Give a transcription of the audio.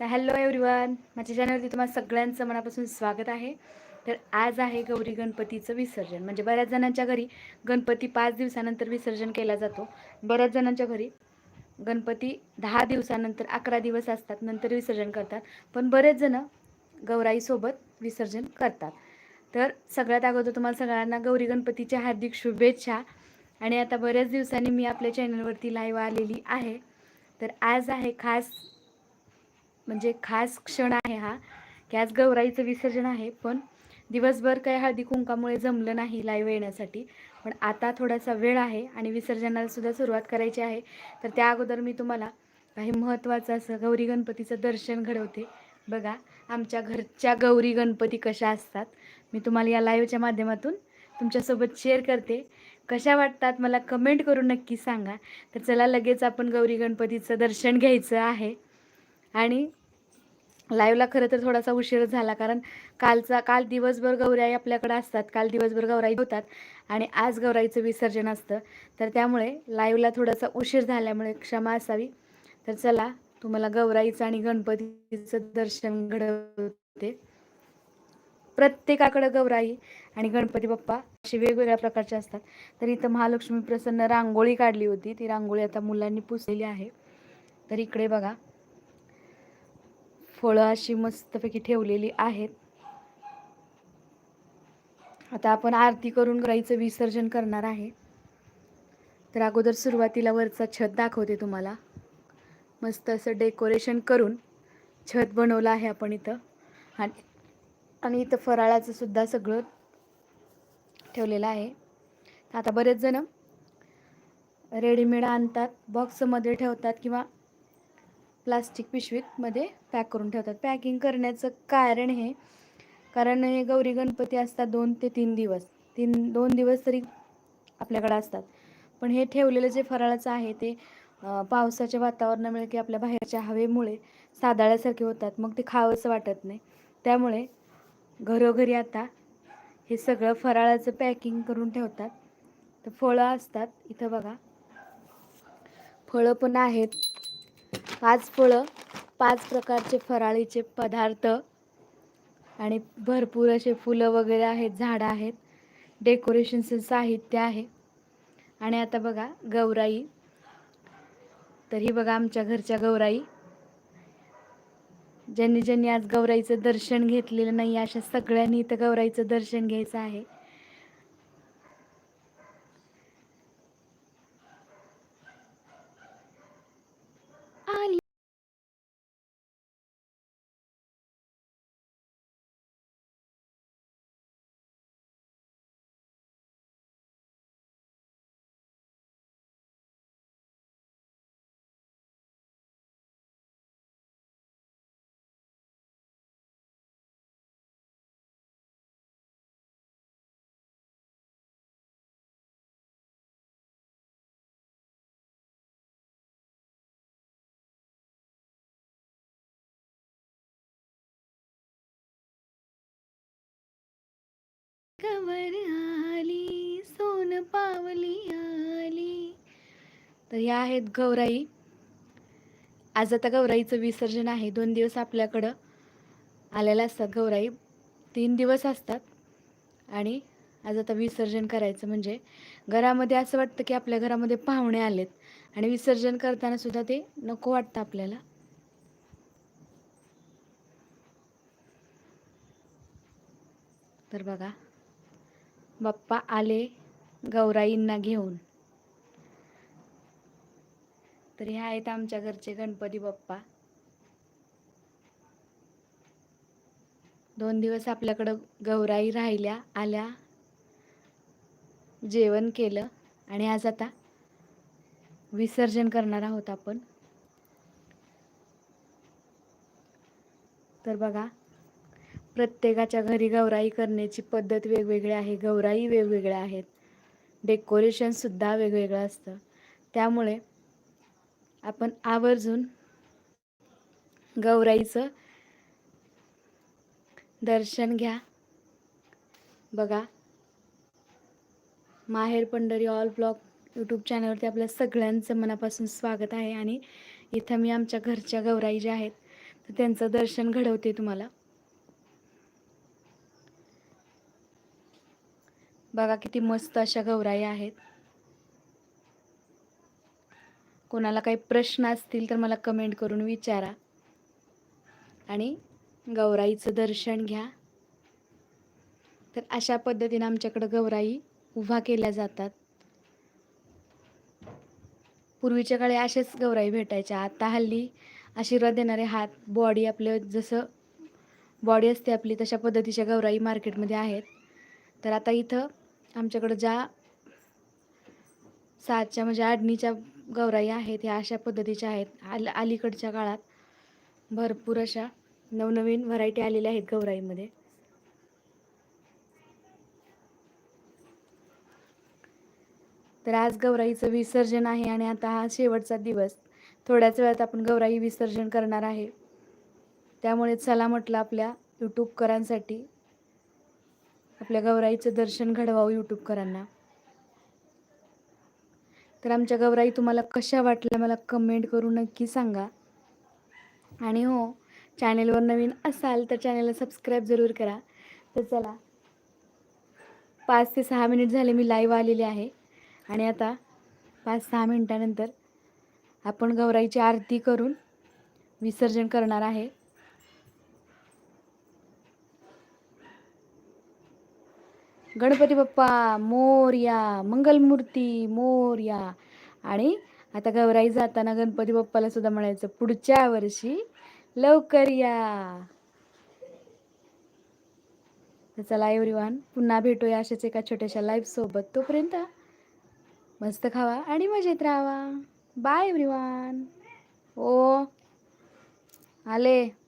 तर hello everyone माझ्या चॅनलवरती तुम्हाला सगळ्यांचं मनापासून स्वागत आहे. तर आज आहे गौरी गणपतीचं विसर्जन. म्हणजे बऱ्याच जणांच्या घरी गणपती पाच दिवसानंतर विसर्जन केला जातो. बऱ्याच जणांच्या घरी गणपती दहा दिवसानंतर अकरा दिवस असतात नंतर विसर्जन करतात. पण बरेच जणं गौराईसोबत विसर्जन करतात. तर सगळ्यात अगोदर तुम्हाला सगळ्यांना गौरी गणपतीच्या हार्दिक शुभेच्छा. आणि आता बऱ्याच दिवसांनी मी आपल्या चॅनलवरती लाईव्ह आलेली आहे. तर आज आहे खास म्हणजे खास क्षण आहे हा की आज गौराईचं विसर्जन आहे पण दिवसभर काही हळदी कुंकामुळे जमलं नाही लाईव्ह येण्यासाठी. पण आता थोडासा वेळ आहे आणि विसर्जनाला सुद्धा सुरुवात करायची आहे. तर त्या अगोदर मी तुम्हाला काही महत्त्वाचं असं गौरी गणपतीचं दर्शन घडवते. बघा आमच्या घरच्या गौरी गणपती कशा असतात मी तुम्हाला या लाईव्हच्या माध्यमातून तुमच्यासोबत शेअर करते. कशा वाटतात मला कमेंट करून नक्की सांगा. तर चला लगेच आपण गौरी गणपतीचं दर्शन घ्यायचं आहे. आणि लाईव्हला खरं तर थोडासा उशीर झाला कारण कालचा काल दिवसभर गौराई आपल्याकडे असतात काल दिवसभर गौराई होतात आणि आज गौराईचं विसर्जन असतं. तर त्यामुळे लाईव्हला थोडासा उशीर झाल्यामुळे क्षमा असावी. तर चला तुम्हाला गौराईचं आणि गणपतीचं दर्शन घडवते. प्रत्येकाकडं गौराई आणि गणपती बाप्पा असे वेगवेगळ्या प्रकारचे असतात. तर इथं महालक्ष्मी प्रसन्न रांगोळी काढली होती. ती रांगोळी आता मुलांनी पुसलेली आहे. तर इकडे बघा. फळं अशी मस्तपैकी ठेवलेली आहेत. आता आपण आरती करून गाईचं विसर्जन करणार आहे. तर अगोदर सुरुवातीला वरचा छत दाखवते तुम्हाला. मस्त असं डेकोरेशन करून छत बनवलं आहे आपण इथं. आणि आणि इथं फराळाचं सुद्धा सगळं ठेवलेलं आहे. आता बरेच जण रेडीमेड आणतात बॉक्समध्ये ठेवतात किंवा प्लास्टिक पिशवीतमध्ये पॅक करून ठेवतात. पॅकिंग करण्याचं कारण हे कारण हे गौरी गणपती असतात दोन ते तीन दिवस. तीन दोन दिवस तरी आपल्याकडे असतात. पण हे ठेवलेलं जे फराळाचं आहे ते पावसाच्या वातावरणामुळे की आपल्या बाहेरच्या हवेमुळे सादाळ्यासारखे होतात. मग ते खावंसं वाटत नाही. त्यामुळे घरोघरी आता हे सगळं फराळाचं पॅकिंग करून ठेवतात. तर फळं असतात. इथं बघा. फळं पण आहेत. पाच फळं पाच प्रकारचे फराळीचे पदार्थ आणि भरपूर असे फुलं वगैरे आहेत झाडं आहेत. डेकोरेशनचं साहित्य आहे. आणि आता बघा गौराई. तर ही बघा आमच्या घरच्या गौराई. ज्यांनी ज्यांनी आज गौराईचं दर्शन घेतलेलं नाही अशा सगळ्यांनी इथं गौराईचं दर्शन घ्यायचं आहे. कवर आली सोन पावली आली. तर या आहेत गौराई. आज आता गौराईचं विसर्जन आहे. दोन दिवस आपल्याकडं आलेल्या असतात गौराई. तीन दिवस असतात. आणि आज आता विसर्जन करायचं म्हणजे घरामध्ये असं वाटतं की आपल्या घरामध्ये पाहुणे आलेत. आणि विसर्जन करताना सुद्धा ते नको वाटतं आपल्याला. तर बघा बाप्पा आले गौराईंना घेऊन. तर हे आहेत आमच्या घरचे गणपती बाप्पा. दोन दिवस आपल्याकडं गौराई राहिल्या आल्या जेवण केलं आणि आज आता विसर्जन करणार आहोत आपण. तर बघा प्रत्येकाच्या घरी गौराई करण्याची पद्धत वेगवेगळी आहे. गौराई वेगवेगळ्या आहेत. डेकोरेशनसुद्धा वेगवेगळं असतं. त्यामुळे आपण आवर्जून गौराईचं दर्शन घ्या. बघा. माहेर पंढरी ऑल ब्लॉग यूट्यूब चॅनलवरती आपल्या सगळ्यांचं मनापासून स्वागत आहे. आणि इथं मी आमच्या घरच्या गौराई ज्या आहेत तर त्यांचं दर्शन घडवते तुम्हाला. बघा किती मस्त अशा गौराई आहेत. कोणाला काही प्रश्न असतील तर मला कमेंट करून विचारा. आणि गौराईचं दर्शन घ्या. तर अशा पद्धतीने आमच्याकडं गौराई उभा केल्या जातात. पूर्वीच्या काळी असेच गौराई भेटायच्या. आता हल्ली आशीर्वाद देणारे हात बॉडी आपलं जसं बॉडी असते आपली तशा पद्धतीच्या गौराई मार्केटमध्ये आहेत. तर आता इथं आमच्याकडं ज्या सातच्या म्हणजे आडणीच्या गौराई आहेत ह्या अशा पद्धतीच्या आहेत. आल अलीकडच्या काळात भरपूर अशा नवनवीन व्हरायटी आलेल्या आहेत गौराईमध्ये. तर आज गौराईचं विसर्जन आहे आणि आता हा शेवटचा दिवस. थोड्याच वेळात आपण गौराई विसर्जन करणार आहे. त्यामुळे चला म्हटलं आपल्या यूट्यूबकरांसाठी आपल्या गौराईचं दर्शन घडवावं यूट्यूबकरांना. तर आमच्या गौराई तुम्हाला कशा वाटल्या मला कमेंट करून नक्की सांगा. आणि हो चॅनेलवर नवीन असाल तर चॅनेलला सबस्क्राईब जरूर करा. तर चला पाच ते सहा मिनिट झाले मी लाईव्ह आलेले आहे. आणि आता पाच सहा मिनटानंतर आपण गौराईची आरती करून विसर्जन करणार आहे. गणपती बाप्पा मोर्या मंगलमूर्ती मोर्या. आणि आता गौराई जाताना गणपती बाप्पाला सुद्धा म्हणायचं पुढच्या वर्षी लवकर या. तर चला एव्हरीवन पुन्हा भेटूया अशाच एका छोट्याशा लाईफ सोबत. तोपर्यंत मस्त खावा आणि मजेत राहावा. बाय एव्हरीवन ओ आले.